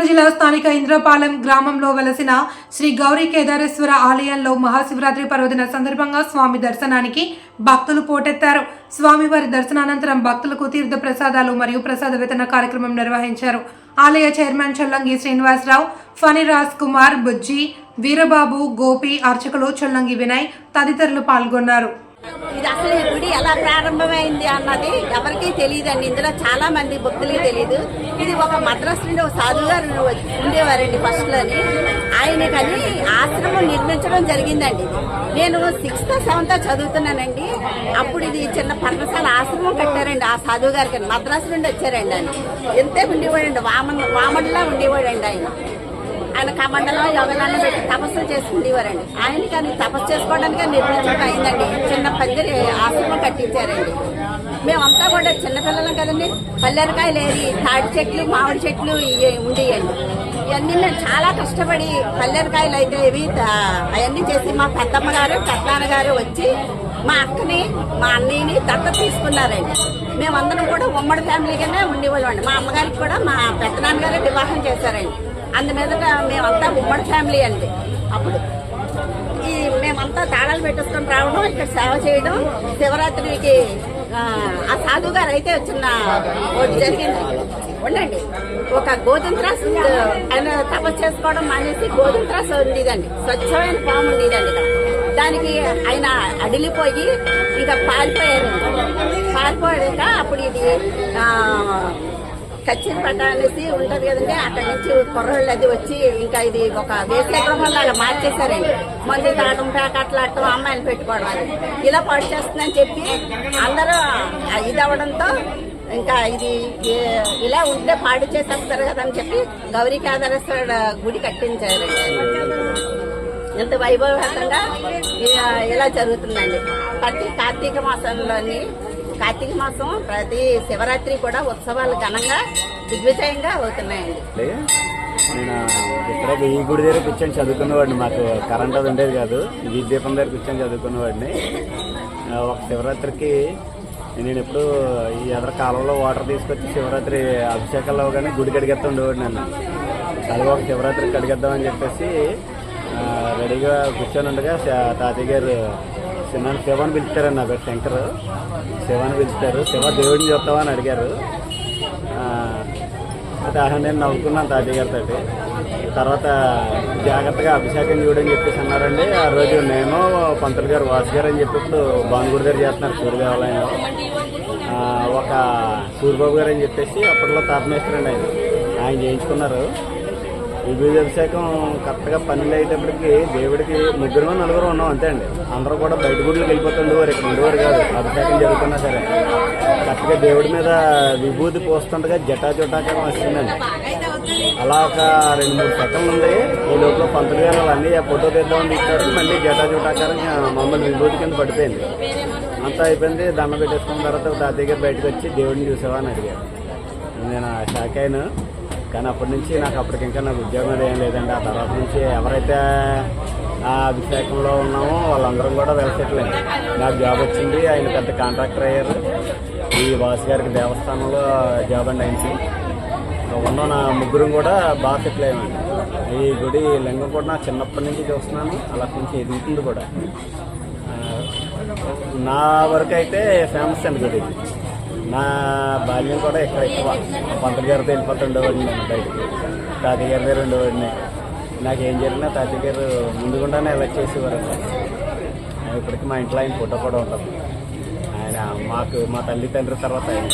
కాకినాడ జిల్లా స్థానిక ఇంద్రపాలెం గ్రామంలో వెలసిన శ్రీ గౌరీ కేదారేశ్వర ఆలయంలో మహాశివరాత్రి పర్వదిన సందర్భంగా స్వామి దర్శనానికి భక్తులు పోటెత్తారు. స్వామివారి దర్శనానంతరం భక్తులకు తీర్థ ప్రసాదాలు మరియు ప్రసాద వితరణ కార్యక్రమం నిర్వహించారు. ఆలయ చైర్మన్ చొల్లంగి శ్రీనివాసరావు ఫణిరాజ్ కుమార్ బుజ్జి వీరబాబు గోపి అర్చకులు చొల్లంగి వినయ్ తదితరులు పాల్గొన్నారు. ఇది అసలు ఈ గుడి ఎలా ప్రారంభమైంది అన్నది ఎవరికీ తెలియదండి. ఇందులో చాలా మంది భక్తులకి తెలియదు ఇది ఒక మద్రాసు నుండి ఒక సాధువు గారు ఉండేవారండి ఫస్ట్లోని. కానీ ఆశ్రమం నిర్మించడం జరిగిందండి. నేను సిక్స్త్ సెవెంత్ చదువుతున్నానండి. అప్పుడు ఇది చిన్న పర్ణశాల ఆశ్రమం కట్టారండి ఆ సాధువు గారికి మద్రాసు నుండి వచ్చారండి ఆయన. ఎంతే ఉండేవాడండి. వామన్ వామన్లా ఉండేవాడండి ఆయన. ఆయన కమండలో యోగనాన్ని పెట్టి తపస్సు చేసుకునేవారండి. ఆయన కానీ తపస్సు చేసుకోవడానికి నిర్మించడం అయిందండి. చిన్న పందిరి ఆశ్రమం కట్టించారండి. మేమంతా కూడా చిన్నపిల్లలం కదండి. పల్లెరకాయలు ఏరి తాటి చెట్లు మామిడి చెట్లు ఇవి ఉండేయండి. ఇవన్నీ మేము చాలా కష్టపడి పల్లెరకాయలు అయితే ఇవి అవన్నీ చేసి మా పెద్దమ్మ గారు పెద్దనాన్న గారు వచ్చి మా అక్కని మా అన్నయ్యని దత్త తీసుకున్నారండి. మేమందరం కూడా ఉమ్మడి ఫ్యామిలీగానే ఉండేవాళ్ళం మా అమ్మగారికి కూడా మా పెద్దనాన్నగారే వివాహం చేశారండి. అందుమీదట మేమంతా ఉమ్మడి ఫ్యామిలీ అండి. అప్పుడు ఈ మేమంతా తాళాలు పెట్టేసుకొని రావడం ఇక్కడ సేవ చేయడం శివరాత్రికి ఆ, ఆ సాధువు గారు అయితే చిన్న ఒకటి జరిగింది. ఉండండి. ఒక గోధుమ త్రాసు ఆయన తపస్సు చేసుకోవడం మానేసి గోధుమ త్రాసు ఉండేదండి. స్వచ్ఛమైన పాము ఉండేదండి. దానికి ఆయన అడిలిపోయి ఇక పారిపోయారు. పారిపోయాక అప్పుడు ఇది కచ్చిన పట్ట అనేసి ఉంటది కదండి అక్కడి నుంచి కుర్రోళ్ళు అది వచ్చి ఇంకా ఇది ఒక వేసేగ్రహం లాగా మార్చేశారండి. మంది తాగడం పేకట్లాడటం అట్టం అమ్మాయిలు పెట్టుకోవడం ఇలా పాటు చేస్తుందని చెప్పి అందరూ ఇది అవ్వడంతో ఇంకా ఇది ఇలా ఉంటే పాడు చేసేస్తారు కదని చెప్పి గౌరీ గుడి కట్టించారండి. ఎంత వైభవంగా ఇలా జరుగుతుందండి? ప్రతి కార్తీక మాసంలోని కార్తీక మాసం ప్రతి శివరాత్రి కూడా ఉత్సవాలు ఘనంగా దిగ్విజయంగా అవుతున్నాయండి. నేను ఇక్కడ ఈ గుడి దగ్గర కూర్చొని చదువుకునేవాడిని మాకు కరెంట్ అది ఉండేది కాదు. ఈ దీపం దగ్గర కూర్చొని చదువుకున్నవాడిని. ఒక శివరాత్రికి నేను ఎప్పుడు ఈ ఎదర కాలంలో వాటర్ తీసుకొచ్చి శివరాత్రి అభిషేకాల్లో కానీ గుడి కడిగేస్తూ ఉండేవాడిని నన్ను అలాగే ఒక శివరాత్రికి కడిగేద్దామని చెప్పేసి రెడీగా కూర్చొని ఉండగా తాతయ్య గారు శివన్ శివాన్ని పిలుస్తారండి నా పేరు శంకర్. శివాన్ని పిలుస్తారు. శివ దేవుడిని చూస్తావా అని అడిగారు. ఆ, అయితే నేను నవ్వుకున్నాను తాతయ్య గారితో తర్వాత జాగ్రత్తగా అభిషేకం చూడని చెప్పేసి అన్నారండి. ఆ రోజు నేను పంతులు గారు వాసు గారు అని చెప్పి ఇప్పుడు భానుగుడి గారు చేస్తున్నారు సూర్యదేవాలయంలో ఒక సూర్యబాబు గారు అని చెప్పేసి అప్పట్లో తాపమేస్తారండి ఆయన. ఆయన చేయించుకున్నారు. ఈ అభిషేకం కరెక్ట్గా పనులు అయ్యేటప్పటికి దేవుడికి ముగ్గురు నలుగురు ఉన్నాం అంతే అండి. అందరూ కూడా బయట గుడికి వెళ్ళిపోతుండేవారు ఇక్కడ ఉండేవారు కాదు. అభిషేకం జరుగుతున్నా సరే. కరెక్ట్గా దేవుడి మీద విభూతి పోస్తుండగా జటా జటాకారం వస్తుందండి. అలా ఒక రెండు మూడు సెకండ్లు ఉంది. ఈ లోపల పంతులు గారు వాళ్ళు అన్ని ఫోటో తీద్దామని ఇచ్చారు మళ్ళీ జటా జటాకారం మమ్మల్ని విభూతి కింద పడిపోయింది. అంతా అయిపోయింది. దండం పెట్టేసుకున్న తర్వాత తాతయ్య గారు బయటకు వచ్చి దేవుడిని చూసావా అని అడిగారు. నేను షాక్ అయినా కానీ అప్పటి నుంచి నాకు అప్పటికి ఇంకా నాకు ఉద్యోగం ఏం లేదండి. ఆ తర్వాత నుంచి ఎవరైతే ఆ అభిషేకంలో ఉన్నామో వాళ్ళందరం కూడా వెలసెట్లేదు నాకు జాబ్ వచ్చింది ఆయన పెద్ద కాంట్రాక్టర్ అయ్యారు. ఈ వాసు గారికి దేవస్థానంలో జాబ్ అండి అయించి ఉన్న నా ముగ్గురు కూడా బాగా సెటిల్ అయ్యామండి. ఈ గుడి లింగం కూడా నా చిన్నప్పటి నుంచి చూస్తున్నాను. అలా కొంచెం ఎదుగుతుంది కూడా. నా వరకు అయితే ఫేమస్ అండి గుడి. నా బాల్యం కూడా ఇక్కడ ఎక్కువ. పంతులు గారితో వెళ్ళిపోతుండేవాడిని నేను బయటికి. తాతయ్య గారి దగ్గర ఉండేవాడిని నాకు ఏం జరిగినా తాతయ్య గారు ముందుగుండానే ఎలా చేసేవారు ఇప్పటికి మా ఇంట్లో ఆయన ఫోటో కూడా ఉంటుంది ఆయన మాకు మా తల్లి తండ్రి తర్వాత ఆయన.